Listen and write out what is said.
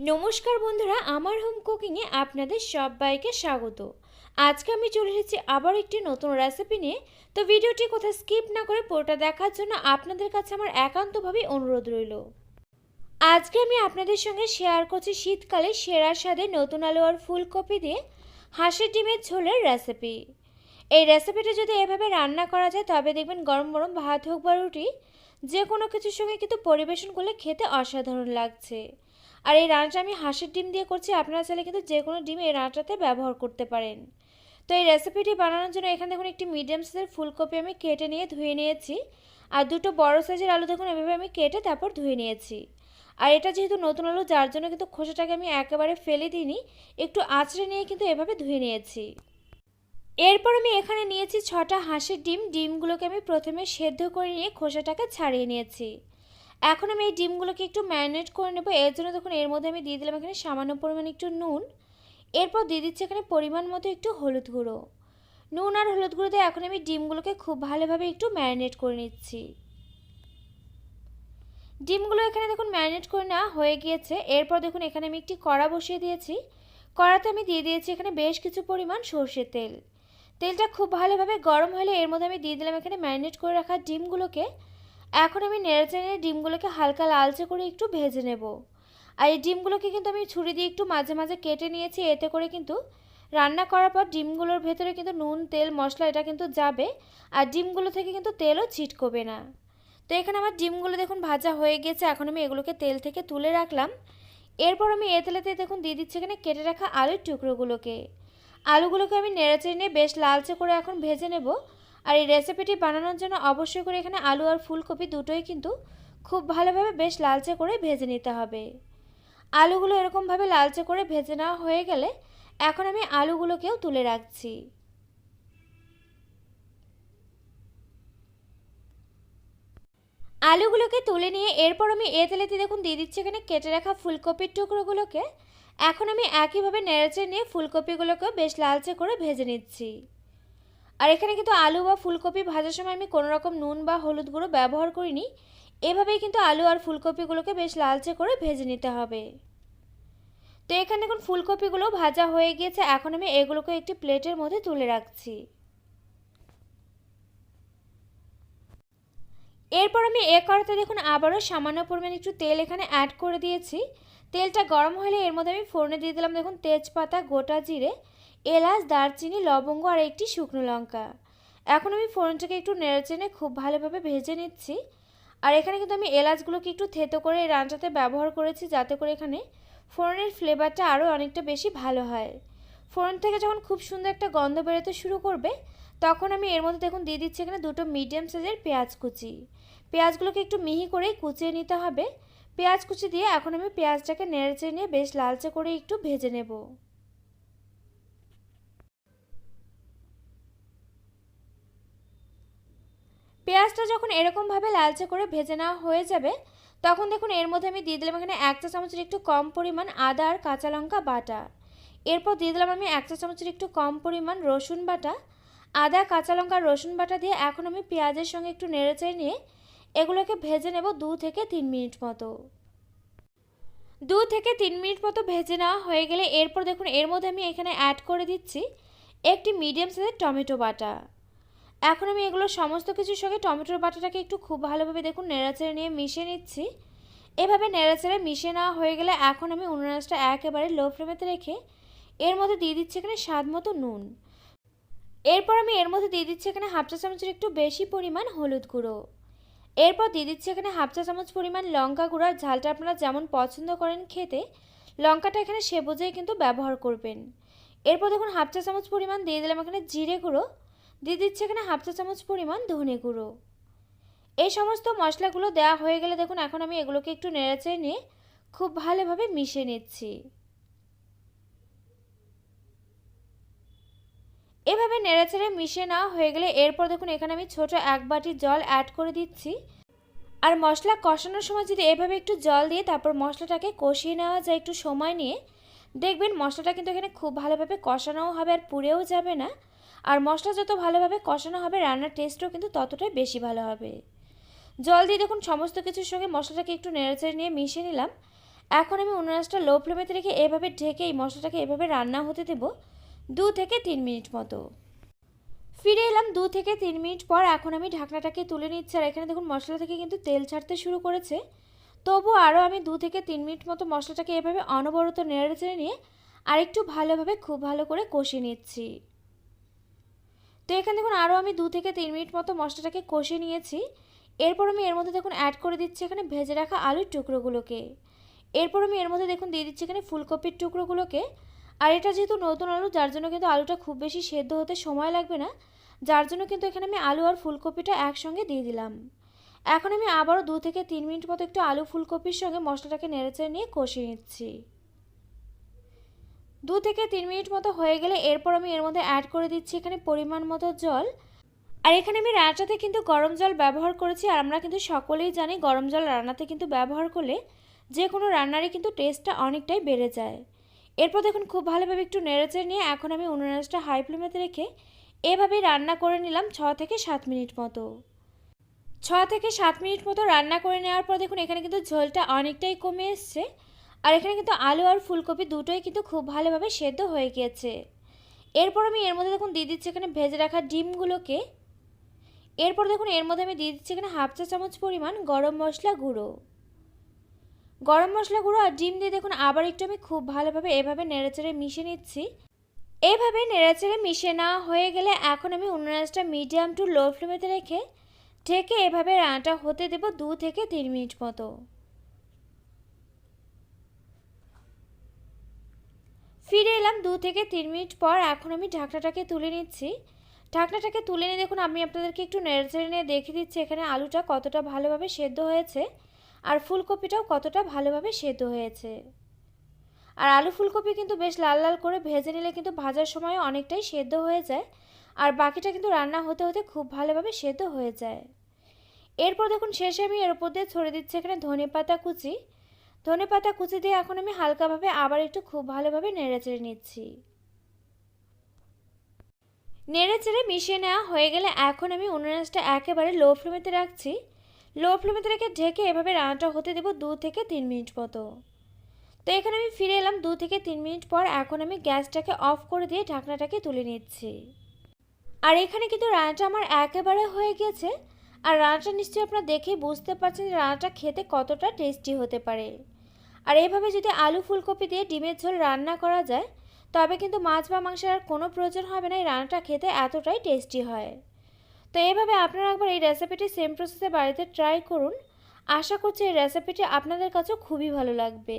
নমস্কার বন্ধুরা, আমার হোম কুকিংয়ে আপনাদের সবাইকে স্বাগত। আজকে আমি চলে এসেছি আবার একটি নতুন রেসিপি নিয়ে। তো ভিডিওটি কোথাও স্কিপ না করে পুরোটা দেখার জন্য আপনাদের কাছে আমার একান্তভাবেই অনুরোধ রইল। আজকে আমি আপনাদের সঙ্গে শেয়ার করছি শীতকালে সেরা স্বাদে নতুন আলু আর ফুলকপি দিয়ে হাঁসের ডিমের ঝোলের রেসিপি এই রেসিপিটা যদি এভাবে রান্না করা যায়, তবে দেখবেন গরম গরম ভাত হোক বা রুটি যে কোনো কিছুর সঙ্গে কিন্তু পরিবেশন করলে খেতে অসাধারণ লাগছে। আর এই রান্নাটা আমি হাঁসের ডিম দিয়ে করছি, আপনারা চাইলে কিন্তু যে কোনো ডিম এই রান্নাটাতে ব্যবহার করতে পারেন। তো এই রেসিপিটি বানানোর জন্য এখানে দেখুন একটি মিডিয়াম সাইজের ফুলকপি আমি কেটে নিয়ে ধুয়ে নিয়েছি, আর দুটো বড় সাইজের আলু দেখুন এভাবে আমি কেটে তারপর ধুয়ে নিয়েছি। আর এটা যেহেতু নতুন আলু, যার জন্য কিন্তু খোসাটাকে আমি একেবারে ফেলে দিইনি, একটু আঁচড়ে নিয়ে কিন্তু এভাবে ধুয়ে নিয়েছি। এরপর আমি এখানে নিয়েছি ছটা হাঁসের ডিম, ডিমগুলোকে আমি প্রথমে সেদ্ধ করে নিয়ে খোসাটাকে ছাড়িয়ে নিয়েছি। এখন আমি এই ডিমগুলোকে একটু ম্যারিনেট করে নেব। এর জন্য দেখুন, এর মধ্যে আমি দিয়ে দিলাম এখানে সামান্য পরিমাণ একটু নুন। এরপর দিয়ে দিচ্ছি এখানে পরিমাণ মতো একটু হলুদ গুঁড়ো। নুন আর হলুদ গুঁড়ো দিয়ে এখন আমি ডিমগুলোকে খুব ভালোভাবে একটু ম্যারিনেট করে নিচ্ছি। ডিমগুলো এখানে দেখুন ম্যারিনেট করে নেওয়া হয়ে গিয়েছে। এরপর দেখুন, এখানে আমি একটি কড়া বসিয়ে দিয়েছি। কড়াতে আমি দিয়ে দিয়েছি এখানে বেশ কিছু পরিমাণ সর্ষের তেল। তেলটা খুব ভালোভাবে গরম হলে এর মধ্যে আমি দিয়ে দিলাম এখানে ম্যারিনেট করে রাখা ডিমগুলোকে। এখন আমি নেড়ে চেড়ে ডিমগুলোকে হালকা লালচে করে একটু ভেজে নেব। আর এই ডিমগুলোকে কিন্তু আমি ছুরি দিয়ে একটু মাঝে মাঝে কেটে নিয়েছি, এতে করে কিন্তু রান্না করার পর ডিমগুলোর ভেতরে কিন্তু নুন, তেল, মশলা এটা কিন্তু যাবে, আর ডিমগুলো থেকে কিন্তু তেলও ছিটকবে না। তো এখানে আমার ডিমগুলো দেখুন ভাজা হয়ে গেছে, এখন আমি এগুলোকে তেল থেকে তুলে রাখলাম। এরপর আমি এ তেলেতে দেখুন দিয়ে দিচ্ছি এখানে কেটে রাখা আলুর টুকরোগুলোকে। আলুগুলোকে আমি নেড়ে চেড়ে নিয়ে বেশ লালচে করে এখন ভেজে নেব। আর এই রেসিপিটি বানানোর জন্য অবশ্যই করে এখানে আলু আর ফুলকপি দুটোই কিন্তু খুব ভালোভাবে বেশ লালচে করে ভেজে নিতে হবে। আলুগুলো এরকমভাবে লালচে করে ভেজে নেওয়া হয়ে গেলে এখন আমি আলুগুলোকেও তুলে রাখছি। আলুগুলোকে তুলে নিয়ে এরপর আমি এ তেলেতে দেখুন দিয়ে দিচ্ছি এখানে কেটে রাখা ফুলকপির টুকরোগুলোকে। এখন আমি একইভাবে নেড়েচে নিয়ে ফুলকপিগুলোকেও বেশ লালচে করে ভেজে নিচ্ছি। আর এখানে কিন্তু আলু বা ফুলকপি ভাজার সময় আমি কোনো রকম নুন বা হলুদ গুঁড়ো ব্যবহার করিনি। এভাবেই কিন্তু আলু আর ফুলকপিগুলোকে বেশ লালচে করে ভেজে নিতে হবে। তো এখানে দেখুন, ফুলকপিগুলো ভাজা হয়ে গিয়েছে। এখন আমি এগুলোকে একটি প্লেটের মধ্যে তুলে রাখছি। এরপর আমি এ করাতে দেখুন, আবারও সামান্য পরিমাণে একটু তেল এখানে অ্যাড করে দিয়েছি। তেলটা গরম হলে এর মধ্যে আমি ফোড়নে দিয়ে দিলাম, দেখুন, তেজপাতা, গোটা জিরে। এলাচ, দারচিনি, লবঙ্গ আর একটি শুকনো লঙ্কা। এখন আমি ফোড়নটাকে একটু নেড়েচেড়ে খুব ভালোভাবে ভেজে নিচ্ছি। আর এখানে কিন্তু আমি এলাচগুলোকে একটু থেতো করে এই রান্নাটাতে ব্যবহার করেছি যাতে করে এখানে ফোড়নের ফ্লেভারটা আরও অনেকটা বেশি ভালো হয়। ফোড়ন থেকে যখন খুব সুন্দর একটা গন্ধ বেরোতে শুরু করবে, তখন আমি এর মধ্যে দেখুন দিয়ে দিচ্ছি এখানে দুটো মিডিয়াম সাইজের পেঁয়াজ কুচি। পেঁয়াজগুলোকে একটু মিহি করেই কুচিয়ে নিতে হবে। পেঁয়াজ কুচি দিয়ে এখন আমি পেঁয়াজটাকে নেড়েচেড়ে নিয়ে বেশ লালচে করে একটু ভেজে নেব। পেঁয়াজটা যখন এরকমভাবে লালচে করে ভেজে নেওয়া হয়ে যাবে, তখন দেখুন এর মধ্যে আমি দিয়ে দিলাম এখানে এক চা চামচের একটু কম পরিমাণ আদা আর কাঁচা লঙ্কা বাটা। এরপর দিয়ে দিলাম আমি এক চা চামচের একটু কম পরিমাণ রসুন বাটা। আদা, কাঁচা লঙ্কা, রসুন বাটা দিয়ে এখন আমি পেঁয়াজের সঙ্গে একটু নেড়েচেড়ে নিয়ে এগুলোকে ভেজে নেব দু থেকে তিন মিনিট মতো। দু থেকে তিন মিনিট মতো ভেজে নেওয়া হয়ে গেলে এরপর দেখুন এর মধ্যে আমি এখানে অ্যাড করে দিচ্ছি একটি মিডিয়াম সাইজের টমেটো বাটা। এখন আমি এগুলো সমস্ত কিছুর সঙ্গে টমেটোর বাটাটাকে একটু খুব ভালোভাবে দেখুন, নেড়াচেড়ে নিয়ে মিশিয়ে নিচ্ছি। এভাবে নেড়াচেড়ে মিশিয়ে নেওয়া হয়ে গেলে এখন আমি উনুনাসটা একেবারে লো ফ্লেমেতে রেখে এর মধ্যে দিয়ে দিচ্ছি এখানে স্বাদ মতো নুন। এরপর আমি এর মধ্যে দিয়ে দিচ্ছি এখানে হাফ চা চামচের একটু বেশি পরিমাণ হলুদ গুঁড়ো। এরপর দিয়ে দিচ্ছি এখানে হাফ চা চামচ পরিমাণ লঙ্কা গুঁড়ার ঝালটা আপনারা যেমন পছন্দ করেন খেতে, লঙ্কাটা এখানে সে বুঝেই কিন্তু ব্যবহার করবেন। এরপর দেখুন হাফ চা চামচ পরিমাণ দিয়ে দিলাম এখানে জিরে গুঁড়ো। দিয়ে দিচ্ছি এখানে হাফ চা চামচ পরিমাণ ধনে গুঁড়ো। এই সমস্ত মশলাগুলো দেওয়া হয়ে গেলে দেখুন, এখন আমি এগুলোকে একটু নেড়েচেড়ে নিয়ে খুব ভালোভাবে মিশিয়ে নিচ্ছি। এভাবে নেড়েচেড়ে মিশিয়ে নেওয়া হয়ে গেলে এরপর দেখুন, এখানে আমি ছোট এক বাটি জল অ্যাড করে দিচ্ছি। আর মশলা কষানোর সময় যদি এভাবে একটু জল দিয়ে তারপর মশলাটাকে কষিয়ে নেওয়া যায় একটু সময় নিয়ে, দেখবেন মশলাটা কিন্তু এখানে খুব ভালোভাবে কষানোও হবে আর পুড়েও যাবে না। আর মশলা যত ভালোভাবে কষানো হবে, রান্নার টেস্টও কিন্তু ততটাই বেশি ভালো হবে। জল দিয়ে দেখুন সমস্ত কিছুর সঙ্গে মশলাটাকে একটু নেড়েচেড়ে নিয়ে মিশিয়ে নিলাম। এখন আমি উনুনাসটা লো ফ্লেমেতে রেখে এভাবে ঢেকে এই মশলাটাকে এভাবে রান্না হতে দেব দু থেকে তিন মিনিট মতো। ফিরে এলাম দু থেকে তিন মিনিট পর এখন আমি ঢাকনাটাকে তুলে নিচ্ছি আর এখানে দেখুন মশলা থেকে কিন্তু তেল ছাড়তে শুরু করেছে। তবু আরও আমি দু থেকে তিন মিনিট মতো মশলাটাকে এভাবে অনবরত নেড়ে চেড়ে নিয়ে আরেকটু ভালোভাবে খুব ভালো করে কষিয়ে নিচ্ছি। তো এখানে দেখুন আরও আমি দু থেকে তিন মিনিট মতো মশলাটাকে কষিয়ে নিয়েছি। এরপর আমি এর মধ্যে দেখুন অ্যাড করে দিচ্ছি এখানে ভেজে রাখা আলুর টুকরোগুলোকে। এরপর আমি এর মধ্যে দেখুন দিয়ে দিচ্ছি এখানে ফুলকপির টুকরোগুলোকে। আর এটা যেহেতু নতুন আলু, যার জন্য কিন্তু আলুটা খুব বেশি সেদ্ধ হতে সময় লাগবে না। যার জন্য কিন্তু এখানে আমি আলু আর ফুলকপিটা একসঙ্গে দিয়ে দিলাম। এখন আমি আবারও দু থেকে তিন মিনিট মতো একটু আলু ফুলকপির সঙ্গে মশলাটাকে নেড়েচেড়ে নিয়ে কষিয়ে নিচ্ছি। দু থেকে তিন মিনিট মতো হয়ে গেলে এরপর আমি এর মধ্যে অ্যাড করে দিচ্ছি এখানে পরিমাণ মতো জল। আর এখানে আমি রান্নাটাতে কিন্তু গরম জল ব্যবহার করেছি, আর আমরা কিন্তু সকলেই জানি গরম জল রান্নাতে কিন্তু ব্যবহার করলে যে কোনো রান্নারই কিন্তু টেস্টটা অনেকটাই বেড়ে যায়। এরপর দেখুন খুব ভালোভাবে একটু নেড়েচেড়ে নিয়ে এখন আমি উনুনাসটা হাই ফ্লেমেতে রেখে এভাবেই রান্না করে নিলাম ছ থেকে সাত মিনিট মতো। ছ থেকে সাত মিনিট মতো রান্না করে নেওয়ার পর দেখুন এখানে কিন্তু ঝোলটা অনেকটাই কমে এসছে। আর এখানে কিন্তু আলু আর ফুলকপি দুটোই কিন্তু খুব ভালোভাবে সেদ্ধ হয়ে গিয়েছে। এরপর আমি এর মধ্যে দেখুন দিয়ে দিচ্ছি এখানে ভেজে রাখা ডিমগুলোকে। এরপর দেখুন এর মধ্যে আমি দিয়ে দিচ্ছি এখানে হাফ চা চামচ পরিমাণ গরম মশলা গুঁড়ো। গরম মশলা গুঁড়ো আর ডিম দিয়ে দেখুন আবার একটু আমি খুব ভালোভাবে এভাবে নেড়েচেড়ে মিশিয়ে নিচ্ছি। এভাবে নেড়েচেড়ে মিশে নেওয়া হয়ে গেলে এখন আমি উনুনাসটা মিডিয়াম টু লো ফ্লেমেতে রেখে ঢেকে এভাবে রান্নাটা হতে দেব দু থেকে তিন মিনিট মতো। ফিরে এলাম দু থেকে তিন মিনিট পর এখন আমি ঢাকনাটাকে তুলে নিচ্ছি। ঢাকনাটাকে তুলে নিয়ে দেখুন, আমি আপনাদেরকে একটু নেড়েচেড়ে নিয়ে দেখে দিচ্ছি এখানে আলুটা কতটা ভালোভাবে সেদ্ধ হয়েছে আর ফুলকপিটাও কতটা ভালোভাবে সেদ্ধ হয়েছে। আর আলু ফুলকপি কিন্তু বেশ লাল লাল করে ভেজে নিলে কিন্তু ভাজার সময় অনেকটাই সেদ্ধ হয়ে যায় আর বাকিটা কিন্তু রান্না হতে হতে খুব ভালোভাবে সেদ্ধ হয়ে যায়। এরপর দেখুন, শেষে আমি এর উপর দিয়ে ছড়ে দিচ্ছি এখানে ধনে পাতা কুচি। ধনে পাতা কুচি দিয়ে এখন আমি হালকাভাবে আবার একটু খুব ভালোভাবে নেড়ে চেড়ে নিচ্ছি। নেড়ে চেড়ে মিশিয়ে নেওয়া হয়ে গেলে এখন আমি উনুনাসটা একেবারে লো ফ্লেমেতে রাখছি। লো ফ্লেমেতে রেখে ঢেকে এভাবে রান্নাটা হতে দেবো দু থেকে তিন মিনিট মতো। তো এখানে আমি ফিরে এলাম দু থেকে তিন মিনিট পর এখন আমি গ্যাসটাকে অফ করে দিয়ে ঢাকনাটাকে তুলে নিচ্ছি। আর এখানে কিন্তু রান্নাটা আমার একেবারে হয়ে গেছে আর রান্নাটা নিশ্চয়ই আপনারা দেখেই বুঝতে পারছেন যে রান্নাটা খেতে কতটা টেস্টি হতে পারে। আর এইভাবে যদি আলু ফুলকপি দিয়ে ডিমের ঝোল রান্না করা যায়, তবে কিন্তু মাছ বা মাংসের আর কোনো প্রয়োজন হবে না, এই রান্নাটা খেতে এতটাই টেস্টি হয়। তো এইভাবে আপনারা একবার এই রেসিপিটি সেম প্রসেসে বাড়িতে ট্রাই করুন। আশা করছি এই রেসিপিটি আপনাদের কাছেও খুবই ভালো লাগবে।